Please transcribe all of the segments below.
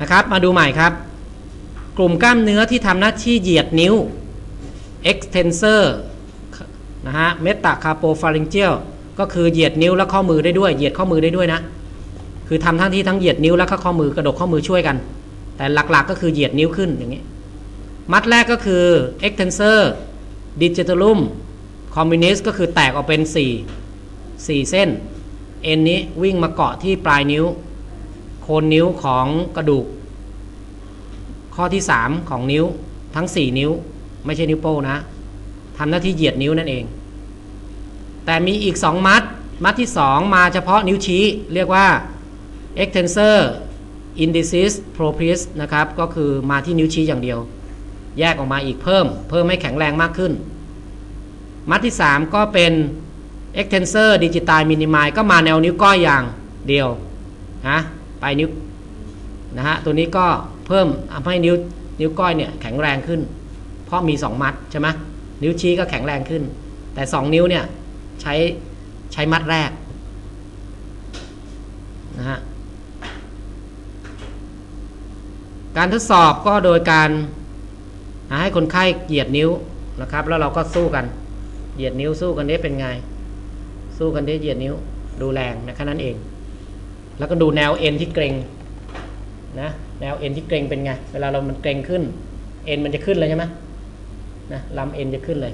นะครับ มาดูใหม่ครับ กลุ่มกล้ามเนื้อที่ทำหน้าที่เหยียดนิ้ว extensor นะฮะ metacarpopharyngeal ก็คือเหยียดนิ้วและข้อมือได้ด้วย เหยียดข้อมือได้ด้วยนะ คือทำทั้งที่ทั้งเหยียดนิ้วและก็ข้อมือกระดกข้อมือช่วยกัน แต่หลักๆก็คือเหยียดนิ้วขึ้นอย่างนี้ มัดแรกก็คือ extensor digitorum communis ก็คือแตกออกเป็น 4 4 เส้น เอ็นนี้วิ่งมาเกาะที่ปลายนิ้ว โคนนิ้วของกระดูก ข้อที่ 3 ของนิ้วทั้ง 4 นิ้ว ไม่ใช่นิ้วโป้งนะทำหน้าที่เหยียดนิ้วนั่นเอง แต่มีอีก 2 มัด มัดที่ 2 มาเฉพาะนิ้วชี้ เรียกว่า extensor indicis propris นะครับ ก็คือมาที่นิ้วชี้อย่างเดียว แยกออกมาอีกเพิ่ม เพิ่มให้แข็งแรงมากขึ้น มัดที่ 3 ก็เป็น extensor digital minimi ก็มาแนวนิ้วก้อยอย่างเดียวนะ ไปนิ้วนะฮะตัวนี้ก็เพิ่มทำให้นิ้วนิ้วก้อยเนี่ยแข็งแรงขึ้น เพราะมี 2 มัดใช่ไหมนิ้วชี้ก็แข็งแรงขึ้น แต่ 2 นิ้วเนี่ยใช้ใช้มัดแรกนะฮะการทดสอบก็โดยการนะให้คนไข้เหยียดนิ้วนะครับ แล้วเราก็สู้กัน เหยียดนิ้วสู้กันได้เป็นไง สู้กันได้เหยียดนิ้วดูแรงนะแค่นั้นเอง แล้วก็ดูแนวเอ็นที่เกร็งนะแนวเอ็นที่เกร็งเป็นไง เวลาเรามันเกร็งขึ้นเอ็นมันจะขึ้นเลยใช่ไหมนะลำเอ็นจะขึ้นเลย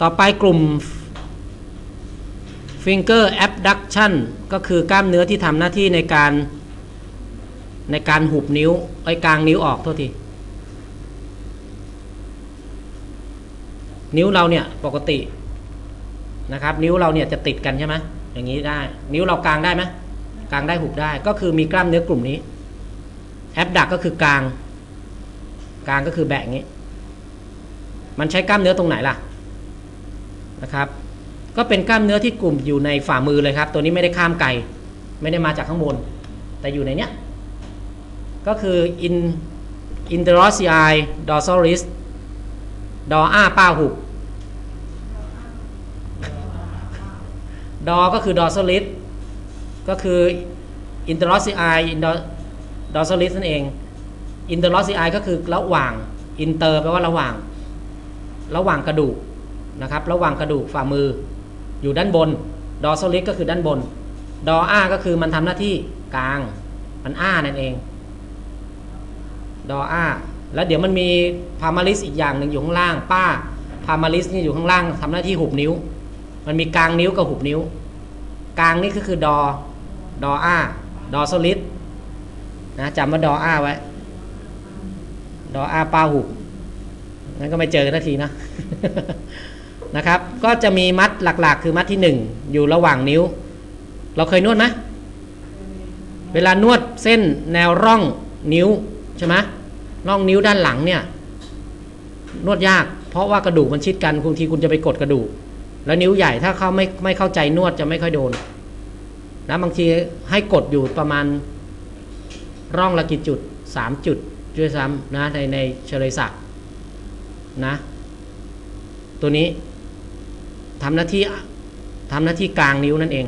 ต่อไปกลุ่ม finger abduction ก็คือกล้ามเนื้อที่ทำหน้าที่ในการในการหุบนิ้วไอ้กลางนิ้วออกโทษที นิ้วเราเนี่ยปกตินะครับ นิ้วเราเนี่ยจะติดกันใช่ไหม อย่างนี้ได้ นิ้วเรากลางได้ไหมกลางได้หุบได้ ก็คือมีกล้ามเนื้อกลุ่มนี้แอปดักก็คือกลาง กลางก็คือแบะอย่างนี้ มันใช้กล้ามเนื้อตรงไหนล่ะนะครับ ก็เป็นกล้ามเนื้อที่กลุ่มอยู่ในฝ่ามือเลยครับ ตัวนี้ไม่ได้ข้ามไกลไม่ได้มาจากข้างบน แต่อยู่ในเนี้ยก็คือ in interossei dorsalis ดออ้าป้าหุบ ดอก็คือดอสลิสก็คืออินเตอร์ลอสซีไอดอสลิสนั่นเองอินเตอร์ลอสซีไอก็คือระหว่างอินเตอร์แปลว่าระหว่าง ระหว่างกระดูกนะครับ ระหว่างกระดูกฝ่ามือ อยู่ด้านบน ดอสลิสก็คือด้านบน ดออ้าก็คือมันทำหน้าที่กลาง มันอ้านั่นเอง ดออ้าแล้วเดี๋ยวมันมีพามาลิสอีกอย่างหนึ่งอยู่ข้างล่าง ป้าพามาลิสนี่อยู่ข้างล่างทำหน้าที่หุบนิ้ว มันมีกลางนิ้วกับหุบนิ้ว กลางนี่ก็คือดอ ดออ้า ดอโซลิดนะจำว่าดออ้าไว้ ดออ้าป้าหุบงั้นก็ไม่เจอกันทีนะนะครับ ก็จะมีมัดหลักๆ คือมัดที่หนึ่งอยู่ระหว่างนิ้ว เราเคยนวดไหมเวลานวดเส้นแนวร่องนิ้วใช่ไหมร่องนิ้วด้านหลังเนี่ย นวดยาก เพราะว่ากระดูกมันชิดกันบางทีคุณจะไปกดกระดูก แล้วนิ้วใหญ่ถ้าเขาไม่ไม่เข้าใจนวดจะไม่ค่อยโดนนะบางทีให้กดอยู่ประมาณร่องละกี่จุดสามจุดด้วยซ้ำนะในในเฉลยศักดินะ ตัวนี้ทำหน้าที่ทำหน้าที่กลางนิ้วนั่นเอง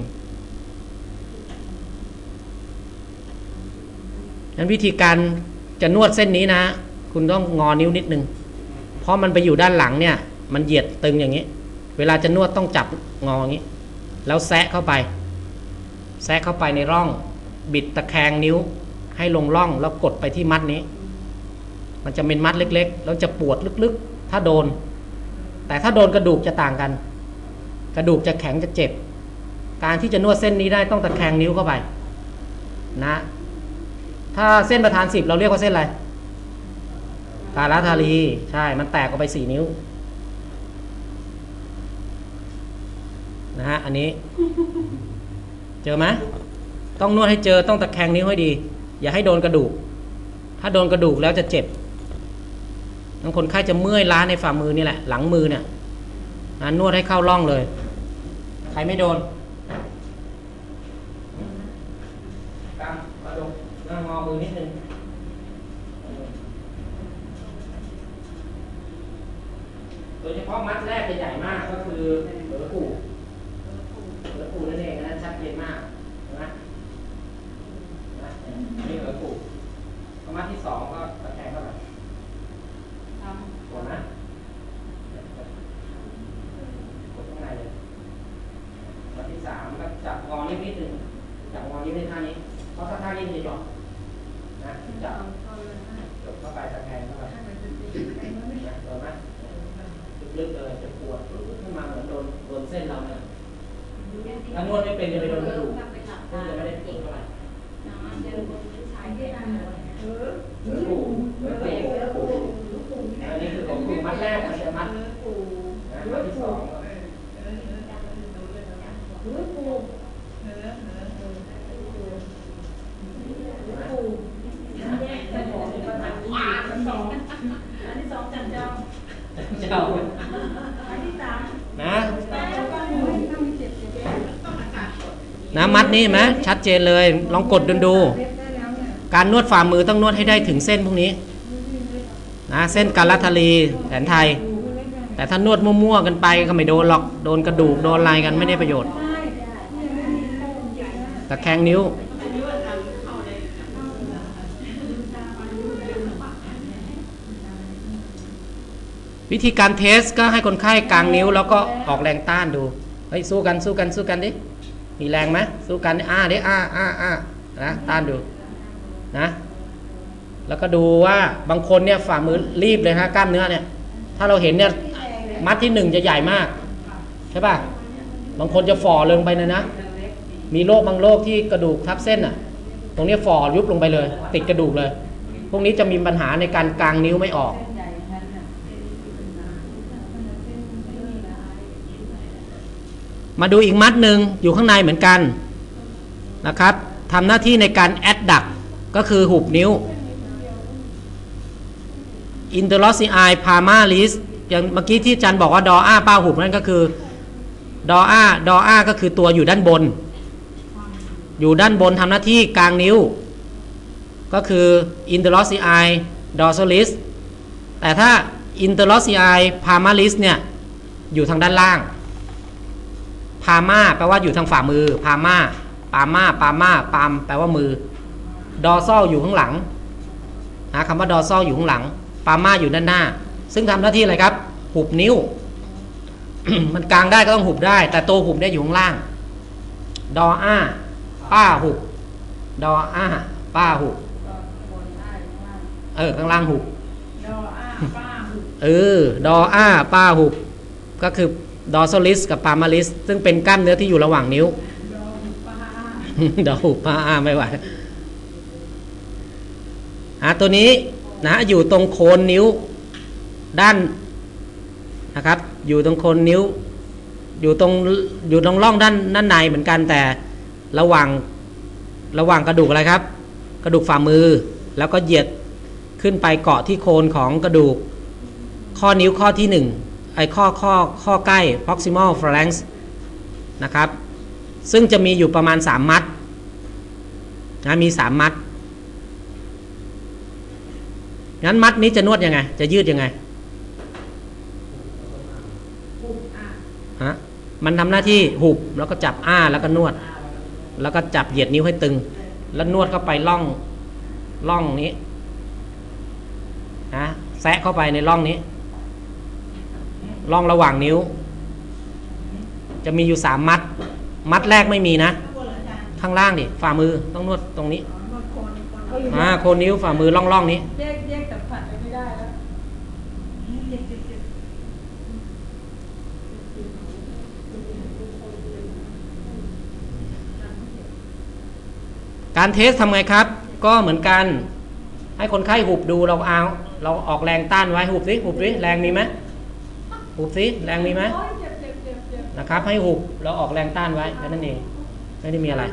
นั้นวิธีการจะนวดเส้นนี้นะ คุณต้องงอนิ้วนิดนึง เพราะมันไปอยู่ด้านหลังเนี่ย มันเหยียดตึงอย่างนี้ เวลาจะนวดต้องจับงออย่างนี้ แล้วแซะเข้าไป แซะเข้าไปในร่อง บิดตะแคงนิ้ว ให้ลงร่องแล้วกดไปที่มัดนี้ มันจะเป็นมัดเล็ก ๆ แล้วจะปวดลึกๆ ถ้าโดน แต่ถ้าโดนกระดูกจะต่างกัน กระดูกจะแข็งจะเจ็บ การที่จะนวดเส้นนี้ได้ต้องตะแคงนิ้วเข้าไป นะ ถ้าเส้นประธานสิบเราเรียกว่าเส้นอะไรทาราทารีใช่ มันแตกออกไปสี่นิ้ว นะฮะอันนี้ เจอไหมต้องนวดให้เจอต้องตะแคงนิ้วให้ดี อย่าให้โดนกระดูก ถ้าโดนกระดูกแล้วจะเจ็บบางคนไข้จะเมื่อยล้าในฝ่ามือนี่แหละ หลังมือเนี่ยนวดให้เข้าร่องเลย ใครไม่โดนกำกระดนั่งงอมือนิดนึงโดยเฉพาะมัดแรกจะใหญ่มากก็คือเหลือปูเหลือปูนั่นเองนะดเจนมากนะนะ มัดที่สองก็ตะแคงเข้าไปกดนะกดข้างในเลยมัดที่สามก็จับงอนิดนิดหนึ่ง จับงอนิดในท่านี้เพราะถ้าท่านี้มันจะหย่อนนะจับกดเข้าไปตะแคงเข้าไปนะโดนไหมลึกๆเลยจะปวดขึ้นมาเหมือนโดนโดนเส้นเราเนี่ยถ้านวดไม่เป็นจะไปโดนกระดูกซึ่งจะไม่ได้ปวดเท่าไหร่เหนือปูเหนือปูอันนี้คือของปูมัดแรกมันจะมัดนะมัดที่สองเจ้านะ นะมัดนี่ไหมชัดเจนเลย ลองกดดูดู การนวดฝ่ามือต้องนวดให้ได้ถึงเส้นพวกนี้นะเส้นกาลทารีแผนไทย แต่ถ้านวดมั่วๆกันไปก็ไม่โดนหรอกโดนกระดูกโดนอะไรกันไม่ได้ประโยชน์ตะแคงนิ้ววิธีการเทสก็ให้คนไข้กางนิ้วแล้วก็ออกแรงต้านดู เฮ้ยสู้กันสู้กันสู้กันดิ มีแรงไหมสู้กันอ้าดิอ้าอ้าอ้านะต้านดูนะแล้วก็ดูว่าบางคนเนี่ยฝ่ามือรีบเลยฮะกล้ามเนื้อเนี่ย ถ้าเราเห็นเนี่ยมัดที่หนึ่งจะใหญ่มาก ใช่ป่ะบางคนจะฝ่อลงไปเลยนะ มีโรคบางโรคที่กระดูกทับเส้นอะ ตรงนี้ฝ่อยุบลงไปเลย ติดกระดูกเลย พวกนี้จะมีปัญหาในการกางนิ้วไม่ออก มาดูอีกมัดหนึ่งอยู่ข้างในเหมือนกันนะครับทำหน้าที่ในการแอดดักก็คือหุบนิ้ว อินเตอร์ลอซีไอพามาลิสอย่างเมื่อกี้ที่จันบอกว่าดออาป้าหุบนั่นก็คือดออาดออาก็คือตัวอยู่ด้านบน อยู่ด้านบนทำหน้าที่กลางนิ้ว ก็คืออินเตอร์ลอซีไอดอโซลิสแต่ถ้าอินเตอร์ลอซีไอพามาลิสเนี่ยอยู่ทางด้านล่าง พามาแปลว่าอยู่ทางฝ่ามือ พามาปามาปามาปามแปลว่ามือ ดอซอลอยู่ข้างหลังนะคำว่าดอซอลอยู่ข้างหลัง ปามาอยู่ด้านหน้า ซึ่งทำหน้าที่อะไรครับ หุบนิ้ว มันกลางได้ก็ต้องหุบได้ แต่ตัวหุบเนี่ยอยู่ข้างล่าง ดออ้า ป้าหุบ ดออ้า ป้าหุบ เออ ข้างล่างหุบเออ ดออ้า ป้าหุบ ก็คือ ดอโซลิสกับปามาลิสซึ่งเป็นกล้ามเนื้อที่อยู่ระหว่างนิ้วดอหุบป้าอ้าไม่ไหวอะตัวนี้นะอยู่ตรงโคนนิ้วด้านนะครับ อยู่ตรงโคนนิ้ว อยู่ตรงอยู่ตรงร่องด้านด้านในเหมือนกันแต่ระหว่างระหว่างกระดูกอะไรครับ กระดูกฝ่ามือแล้วก็เหยียดขึ้นไปเกาะที่โคนของกระดูก ข้อนิ้วข้อที่หนึ่ง ไอ้ข้อข้อข้อใกล้ proximal phalanx นะครับ ซึ่งจะมีอยู่ประมาณ 3 มัดนะมี 3 มัด งั้นมัดนี้จะนวดยังไง จะยืดยังไงฮะมันทำหน้าที่หุบแล้วก็จับอ้าแล้วก็นวด แล้วก็จับเหยียดนิ้วให้ตึง แล้วนวดเข้าไปล่องล่องนี้นะแซะเข้าไปในร่องนี้ ร่องระหว่างนิ้ว จะมีอยู่สามมัด มัดแรกไม่มีนะ ข้างล่างดิฝ่ามือต้องนวดตรงนี้อ่าโคนนิ้วฝ่ามือล่องร่องนี้แยกแยกสัมผัสไม่ได้แล้วการเทสทำไงครับ ก็เหมือนกัน ให้คนไข้หุบดูเราเอา เราออกแรงต้านไว้หุบสิหุบสิแรงมีไหม หุบซิแรงมีไหมนะครับ ให้หุบแล้วออกแรงต้านไว้แค่นั้นเองไม่ได้มีอะไร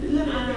เรื่องอะไร